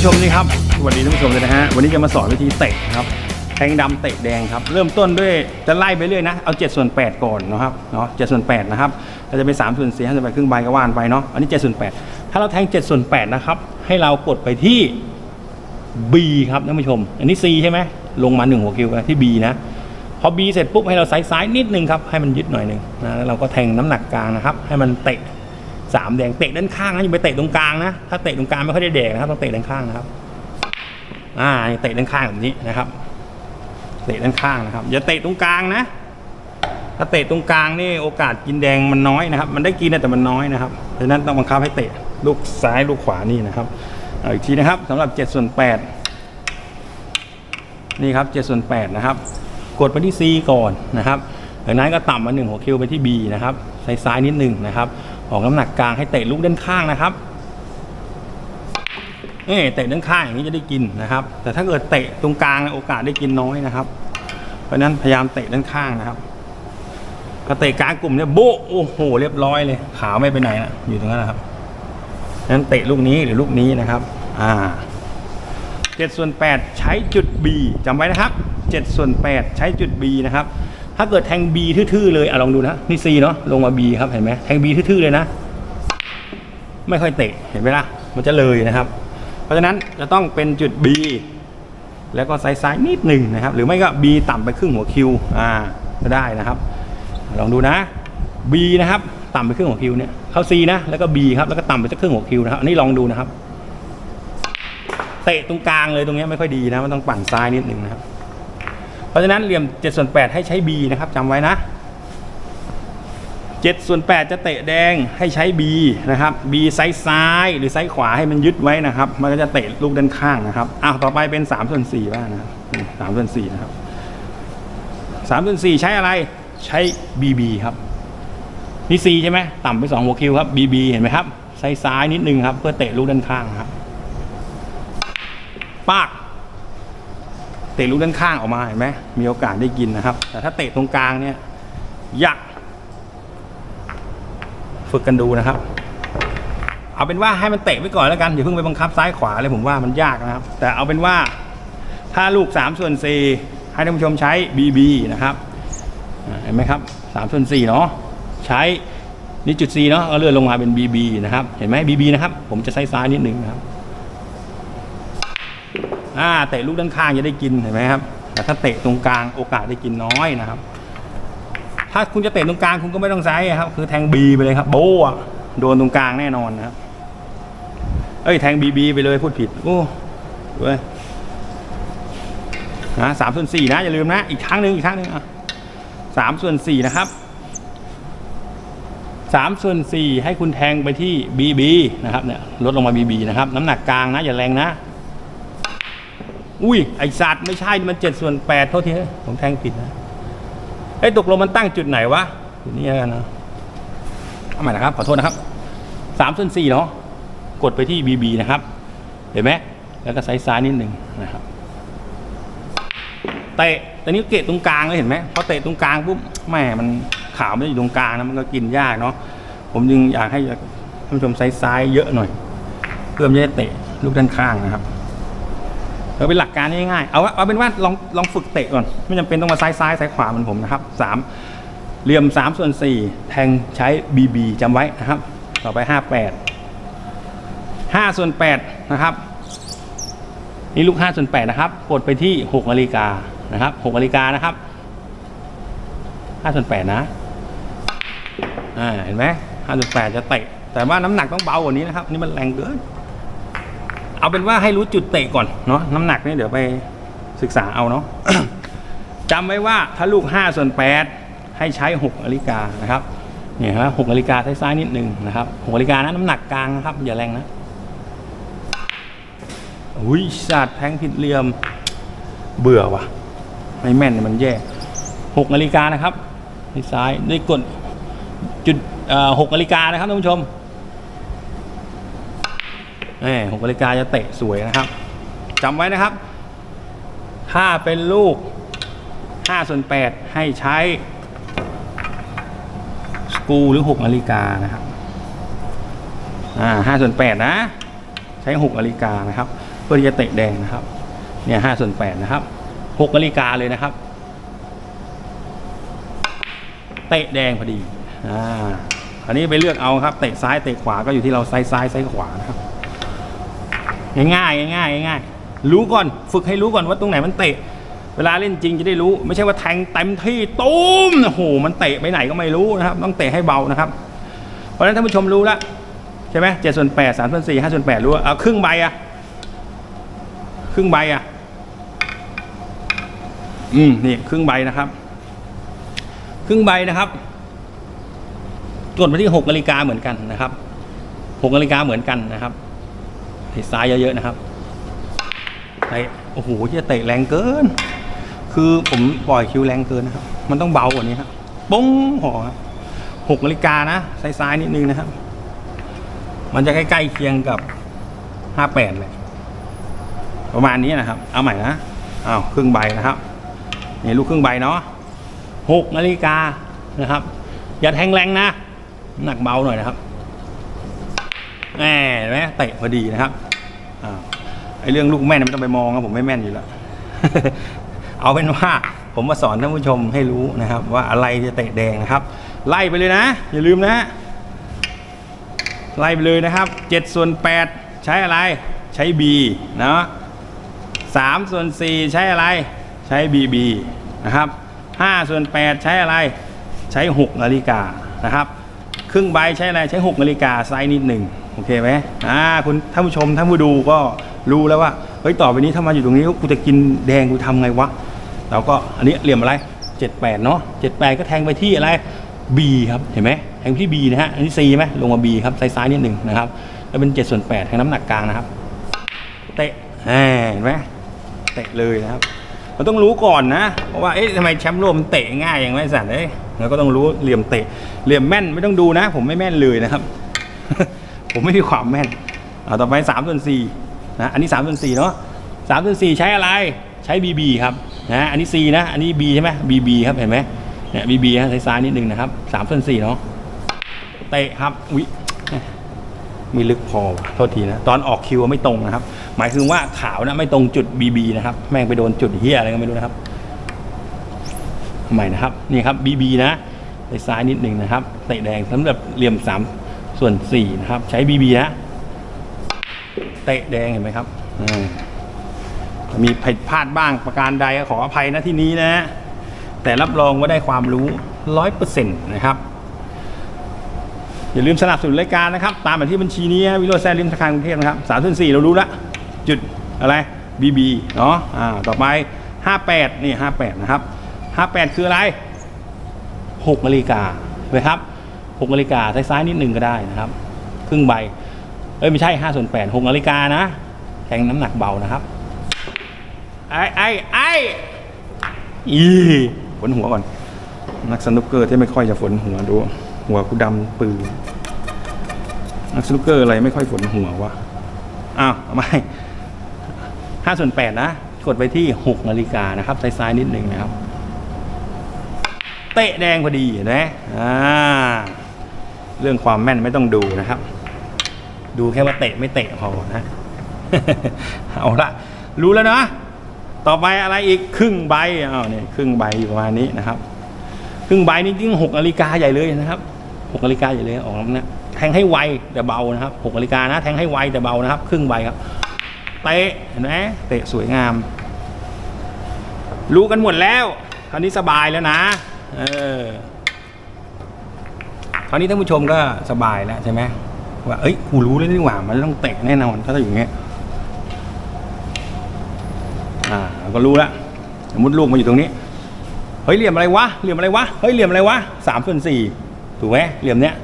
ผู้ชมนี่ครับสวัสดีท่านผู้ชมเลยนะฮะ วันนี้จะมาสอนวิธีเตะนะครับ แทงดำเตะแดงครับ เริ่มต้นด้วยจะไล่ไปเรื่อยนะ เอา7ส่วน8ก่อนนะครับ เนาะ7ส่วน8นะครับเราจะเป็น3ส่วน4 5ส่วน8ครึ่งใบก็ว่านไปเนาะ อันนี้7ส่วน8ถ้าเราแทง7ส่วน8นะครับ ให้เรากดไปที่ B ครับท่านผู้ชม อันนี้ C ใช่ไหม ลงมา1หัวคิวไปที่ B นะ พอ B เสร็จปุ๊บให้เราซ้ายซ้ายๆนิดนึงครับ ให้มันยึดหน่อยหนึ่งนะ แล้วเราก็แทงน้ำหนักกลางนะครับ ให้มันเตะ สามแดงเตะด้านข้างนะอย่าไปเตะตรงกลางนะถ้าเตะตรงกลางไม่ค่อยได้แดกนะครับต้องเตะด้านข้างนะครับ อ่าเตะด้านข้างแบบนี้นะครับ เตะด้านข้างนะครับ อย่าเตะตรงกลางนะ ถ้าเตะตรงกลางนี่โอกาสกินแดงมันน้อยนะครับ มันได้กินนะแต่มันน้อยนะครับดังนั้นต้องบังคับให้เตะลูกซ้ายลูกขวานี่นะครับเอาอีกทีนะครับสำหรับ7ส่วน8นี่ครับ7ส่วน8นะครับกดไปที่ C ก่อนนะครับจากนั้นก็ต่ำมา1หัวคิวไปที่ B นะครับซ้ายซ้ายนิดหนึ่งนะครับ ออกน้ำหนักกลางให้เตะลูกด้านข้างนะครับนี่เตะด้านข้างอย่างนี้จะได้กินนะครับ แต่ถ้าเกิดเตะตรงกลางโอกาสได้กินน้อยนะครับ เพราะนั้นพยายามเตะด้านข้างนะครับก็เตะกลางกลุ่มเนี่ยโบโอ้โหเรียบร้อยเลย ขาวไม่ไปไหนนะอยู่ตรงนั้นนะครับนั้นเตะลูกนี้หรือลูกนี้นะครับ อ่าเจ็ดส่วนแปดใช้จุด B จำไว้นะครับเจ็ดส่วนแปดใช้จุด B นะครับ ถ้าเกิดแทง B ทื่อๆเลยอะลองดูนะนี่ C เนาะลงมา B ครับเห็นไหมแทง B ทื่อๆเลยนะ ไม่ค่อยเตะเห็นไหมล่ะ มันจะเลยนะครับ เพราะฉะนั้นจะต้องเป็นจุด B แล้วก็ซ้ายๆนิดหนึ่งนะครับ หรือไม่ก็ B ต่ำไปครึ่งหัวคิวอ่าก็ได้นะครับ ลองดูนะ B นะครับต่ำไปครึ่งหัวคิวเนี่ยเข้า C นะแล้วก็ B ครับแล้วก็ต่ำไปสักครึ่งหัวคิวนะครับอันนี้ลองดูนะครับ เตะตรงกลางเลยตรงเนี้ยไม่ค่อยดีนะมันต้องปั่นซ้ายนิดหนึ่งนะครับ เพราะฉะนั้นเหลี่ยม7ส่วน8ให้ใช้ B นะครับจำไว้นะ7ส่วน8จะเตะแดงให้ใช้ B นะครับ B ไซส์ซ้ายหรือไซส์ขวาให้มันยึดไว้นะครับ มันก็จะเตะลูกด้านข้างนะครับอ้าวต่อไปเป็น3ส่วน4บ้างนะครับสามส่วน4นะครับ3ส่วน4ใช้อะไรใช้ BB ครับนี่ C ใช่ไหมต่ำไป2หัวคิวครับ BB เห็นไหมครับไซส์ซ้ายนิดนึงครับ เพื่อเตะลูกด้านข้างครับ ปาก เตะลูกด้านข้างออกมาเห็นไหมมีโอกาสได้กินนะครับ แต่ถ้าเตะตรงกลางเนี่ยยากฝึกกันดูนะครับ เอาเป็นว่าให้มันเตะไว้ก่อนแล้วกันอย่าเพิ่งไปบังคับซ้ายขวาเลยผมว่ามันยากนะครับ แต่เอาเป็นว่าถ้าลูก3ส่วน4ให้ท่านผู้ชมใช้ BB นะครับเห็นไหมครับ3ส่วน4เนาะใช้นี่จุด C เนาะก็เลื่อนลงมาเป็น BB นะครับ เห็นไหม BB นะครับ ผมจะใช้ซ้ายนิดหนึ่งนะครับ อ่าเตะลูกด้านข้างจะได้กินเห็นไหมครับ แต่ถ้าเตะตรงกลางโอกาสได้กินน้อยนะครับ ถ้าคุณจะเตะตรงกลางคุณก็ไม่ต้องไซส์ครับ คือแทงบีไปเลยครับ โบ้โดนตรงกลางแน่นอนนะครับ เอ้ยแทงบีบีไปเลยพูดผิด โอ้เว้ยนะสามส่วนสี่นะอย่าลืมนะอีกครั้งหนึ่งอีกครั้งหนึ่งอะสามส่วนสี่นะครับสามส่วนสี่ให้คุณแทงไปที่บีบีนะครับเนี่ยลดลงมาบีบีนะครับ น้ำหนักกลางนะอย่าแรงนะ อุ้ยไอศาสตว์ไม่ใช่มันเจ็ดส่วนแปดโทษทีนะผมแทงผิดนะเอ้ตกลงมันตั้งจุดไหนวะอยู่นี่กันนะเอาใหม่นะครับขอโทษนะครับสามส่วนสี่เนาะกดไปที่ BB นะครับ เห็นไหมแล้วก็ไซส์ซ้ายนิดหนึ่งนะครับเตะตอนนี้เกะตรงกลางเลยเห็นไหมพอเตะตรงกลางปุ๊บแหมมันขาวไมันอยู่ตรงกลางนะมันก็กินยากเนาะผมจึงอยากให้ท่านผู้ชมไซส์ซ้ายเยอะหน่อย เพื่อไม่ให้เตะลูกด้านข้างนะครับ เอาเป็นหลักการง่ายๆ เอาว่าเอาเป็นว่าลองลองฝึกเตะก่อน ไม่จำเป็นต้องมาซ้ายซ้ายซ้ายขวาเหมือนผมนะครับสามเหลี่ยมสามส่วนสี่แทงใช้ BB จำไว้นะครับ ต่อไปห้าแปดห้าส่วนแปดนะครับ นี่ลูกห้าส่วนแปดนะครับกดไปที่หกนาฬิกานะครับหกนาฬิกานะครับห้าส่วนแปดนะอ่าเห็นไหมห้าส่วนแปดจะเตะแต่ว่าน้ำหนักต้องเบากว่านี้นะครับนี่มันแรงเกิน เอาเป็นว่าให้รู้จุดเตะก่อนเนาะน้ำหนักนี่เดี๋ยวไปศึกษาเอาเนาะจำไว้ว่าถ้าลูก 5 ส่วน 8 ให้ใช้ 6นาฬิกานะครับเนี่ยฮะ6นาฬิกาซ้ายๆนิดนึงนะครับ6นาฬิกานะน้ำหนักกลางนะครับ อย่าแรงนะอุ้ยสัตว์แทงผิดเหลี่ยมเบื่อว่ะ ไม่แม่นมันแย่6นาฬิกานะครับที่ซ้ายด้วยกดจุดเอ่อ6นาฬิกานะครับท่านผู้ชม นี่หกนาฬิกาจะเตะสวยนะครับจำไว้นะครับ ถ้าเป็นลูก5ส่วน8ให้ใช้สกูหรือ6นาฬิกานะครับอ่า5ส่วน8นะ ใช้ช้หกนาฬิกานะครับ เพื่อที่จะเตะแดงนะครับ เนี่ยห้าส่วนแปดนะครับหกนาฬิกาเลยนะครับ เตะแดงพอดีอ่าอันนี้ไปเลือกเอาครับ เตะซ้ายเตะขวาก็อยู่ที่เราไซส์ซ้ายไซส์ขวานะครับ ง่ายๆง่ายๆง่ายๆรู้ก่อนฝึกให้รู้ก่อนว่าตรงไหนมันเตะ เวลาเล่นจริงจะได้รู้ ไม่ใช่ว่าแทงเต็มที่ตุ้มโอ้โหมันเตะไปไหนก็ไม่รู้นะครับ ต้องเตะให้เบานะครับ เพราะฉะนั้นท่านผู้ชมรู้แล้วใช่ไหมเจ็ดส่วนแปดสามส่วนสี่ห้าส่วนแปดรู้เอาครึ่งใบอะครึ่งใบอะอืมนี่ครึ่งใบนะครับ ครึ่งใบนะครับกดมาที่หกนาฬิกาเหมือนกันนะครับหกนาฬิกาเหมือนกันนะครับ เตะซ้ายเยอะๆนะครับเตะโอ้โหจะเตะแรงเกิน คือผมปล่อยคิวแรงเกินนะครับ มันต้องเบากว่านี้ครับป้งหอหกนาฬิกานะซ้ายๆนิดนึงนะครับ มันจะใกล้ๆเคียงกับห้าแปดเลยประมาณนี้นะครับ เอาใหม่นะอ้าวครึ่งใบนะครับนี่ลูกครึ่งใบเนาะหกนาฬิกานะครับ อย่าแทงแรงนะ หนักเบาหน่อยนะครับ แหมเห็นไหมเตะพอดีนะครับอ้าไอเรื่องลูกแม่นไม่ต้องไปมองนะผมไม่แม่นอยู่แล้ว เอาเป็นว่าผมมาสอนท่านผู้ชมให้รู้นะครับ ว่าอะไรจะเตะแดงนะครับ ไล่ไปเลยนะ อย่าลืมนะไล่ไปเลยนะครับ7ส่วน8 ใช้อะไรใช้ B เนาะ3ส่วน4 ใช้อะไรใช้ BB นะครับ5ส่วน8 ใช้อะไรใช้ 6 นาฬิกานะครับ ครึ่งใบใช้อะไรใช้ 6 นาฬิกาไซส์นิดหนึ่ง อเคไหมอ่าคุณท่านผู้ชมท่านผู้ดูก็รู้แล้วว่าเฮ้ยต่อไปนี้ถ้ามาอยู่ตรงนี้กูจะกินแดงกูทำไงวะเราก็อันนี้เหลี่ยมอะไร 78 เนาะ78 ก็แทงไปที่อะไร B ครับเห็นไหมแทงที่ B นะฮะอันนี้ C ไหมลงมา B ครับไซส์ซ้ายนิดหนึ่งนะครับแล้วเป็น7ส่วน8แทงน้ำหนักกลางนะครับ เตะเห็นไหมเตะเลยนะครับเราต้องรู้ก่อนนะ เพราะว่าเอ๊ะทำไมแชมป์โลกมันเตะง่ายอย่างไรสัตว์เอ้ยเราก็ต้องรู้เหลี่ยมเตะเหลี่ยมแม่นไม่ต้องดูนะ ผมไม่แม่นเลยนะครับ ผมไม่มีความแม่นเอาต่อไป3ส่วน4นะอันนี้3ส่วน4เนาะ3ส่วน4ใช้อะไรใช้ BB ครับนะอันนี้ C นะ อันนี้ B ใช่ไหม BB ครับเห็นไหมเนี่ย BB ฮะซ้ายนิดนึงนะครับ3ส่วน4เนาะเตะครับอุ๊ยมีลึกพอวะโทษทีนะ ตอนออกคิวไม่ตรงนะครับ หมายถึงว่าขาวนะไม่ตรงจุด BB นะครับ แม่งไปโดนจุดเฮียอะไรก็ไม่รู้นะครับทำไมนะครับ นี่ครับ BB นะไปซ้ายนิดหนึ่งนะครับเตะแดงสำหรับเหลี่ยม3 ส่วน4นะครับใช้ BB นะเตะแดงเห็นไหมครับมีผิดพลาดบ้างประการใดก็ขออภัยนะที่นี้นะ แต่รับรองว่าได้ความรู้ร้อยเปอร์เซ็นต์นะครับ อย่าลืมสนับสนุนรายการนะครับ ตามมาที่บัญชีนี้วิโรจน์แซนริมธนาคารกรุงเทพนะครับสามส่วนสี่เรารู้ละจุดอะไร BB เนาะอ่าต่อไป58นี่58นะครับ58คืออะไร6นาฬิกาเห็นไหมครับ 6นาฬิกาซ้ายๆนิดหนึ่งก็ได้นะครับ ครึ่งใบ เอ้ยไม่ใช่5ส่วน8 6นาฬิกานะแทงน้ำหนักเบานะครับ ไอ้ไอ้ไอ้อีฝนหัวก่อน นักสนุกเกอร์ที่ไม่ค่อยจะฝนหัวดู หัวกูดำปืนนักสนุกเกอร์อะไรไม่ค่อยฝนหัววะอ้าวเอาไม่ห้าส่วนแปดนะ กดไปที่หกนาฬิกานะครับ ซ้ายๆนิดหนึ่งนะครับ เตะแดงพอดีนไหมอ่า เรื่องความแม่นไม่ต้องดูนะครับ ดูแค่ว่าเตะไม่เตะพอนะเอาละรู้แล้วนะ ต่อไปอะไรอีกครึ่งใบอ้าวเนี่ยครึ่งใบอยู่ประมาณนี้นะครับ ครึ่งใบนี่จริงหกนาฬิกาใหญ่เลยนะครับหกนาฬิกาใหญ่เลยออกแล้วเนี่ยแทงให้ไวแต่เบานะครับหกนาฬิกานะแทงให้ไวแต่เบานะครับ ครึ่งใบครับเตะเห็นไหมเตะสวยงาม รู้กันหมดแล้วคราวนี้สบายแล้วนะ เออ คราวนี้ท่านผู้ชมก็สบายแล้วใช่ไหมว่าเอ้ยกูรู้แล้วนี่หว่ามันต้องเตะแน่นอนถ้าอย่างเงี้ยอ่าก็รู้แล้วสมมติลูกมาอยู่ตรงนี้เฮ้ยเหลี่ยมอะไรวะเหลี่ยมอะไรวะเฮ้ยเหลี่ยมอะไรวะสามส่วนสี่ถูกไหมเหลี่ยมเนี้ย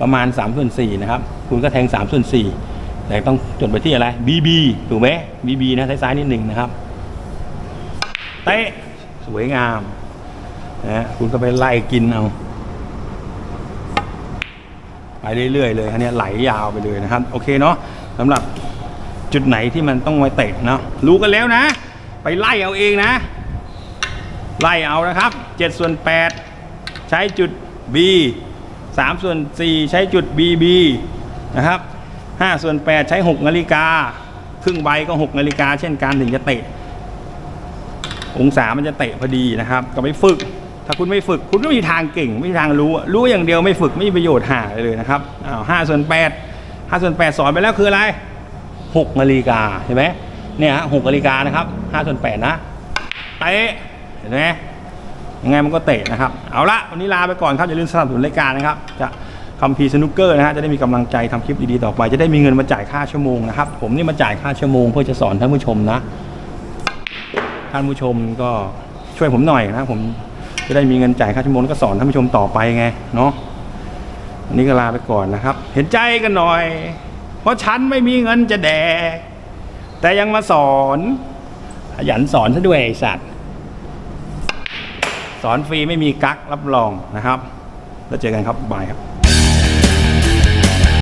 ประมาณสามส่วนสี่นะครับ คุณก็แทงสามส่วนสี่แต่ต้องจดไปที่อะไร BB ถูกไหม BB นะซ้ายๆนิดหนึ่งนะครับเตะสวยงามนะคุณก็ไปไล่กินเอา ไปเรื่อยๆเลยอันนี้ไหลยาวไปเลยนะครับ โอเคเนาะสำหรับจุดไหนที่มันต้องไว้เตะเนาะรู้กันแล้วนะ ไปไล่เอาเองนะ ไล่เอานะครับ7ส่วน8ใช้จุด B 3ส่วน4ใช้จุด BB นะครับห้าส่วนแปดใช้หกนาฬิกา ครึ่งใบก็หกนาฬิกาเช่นกันถึงจะเตะ องศามันจะเตะพอดีนะครับ ก็ไปฝึก ถ้าคุณไม่ฝึกคุณก็ไม่มีทางเก่ง ไม่มีทางรู้ รู้อย่างเดียวไม่ฝึกไม่มีประโยชน์หาเลยนะครับอ้าวห้าส่วนแปดห้าส่วนแปดสอนไปแล้วคืออะไรหกนาฬิกาเห็นไหมเนี่ยฮะหกนาฬิกานะครับห้าส่วนแปดนะเตะเห็นไหมยังไงมันก็เตะนะครับ เอาละวันนี้ลาไปก่อนครับอย่าลืมสนับสนุนรายการนะครับ จะคัมพีสนุกเกอร์นะฮะจะได้มีกำลังใจทำคลิปดีๆต่อไป จะได้มีเงินมาจ่ายค่าชั่วโมงนะครับผมนี่มาจ่ายค่าชั่วโมงเพื่อจะสอนท่านผู้ชมนะ ท่านผู้ชมก็ช่วยผมหน่อยนะผม จะได้มีเงินจ่ายค่าชั่วโมงแล้วก็สอนท่านผู้ชมต่อไปไงเนาะอันนี้ก็ลาไปก่อนนะครับ เห็นใจกันหน่อย เพราะฉันไม่มีเงินจะแดกแต่ยังมาสอนขยันสอนซะด้วยไอสัตว์ สอนฟรีไม่มีกั๊กรับรองนะครับ แล้วเจอกันครับบายครับ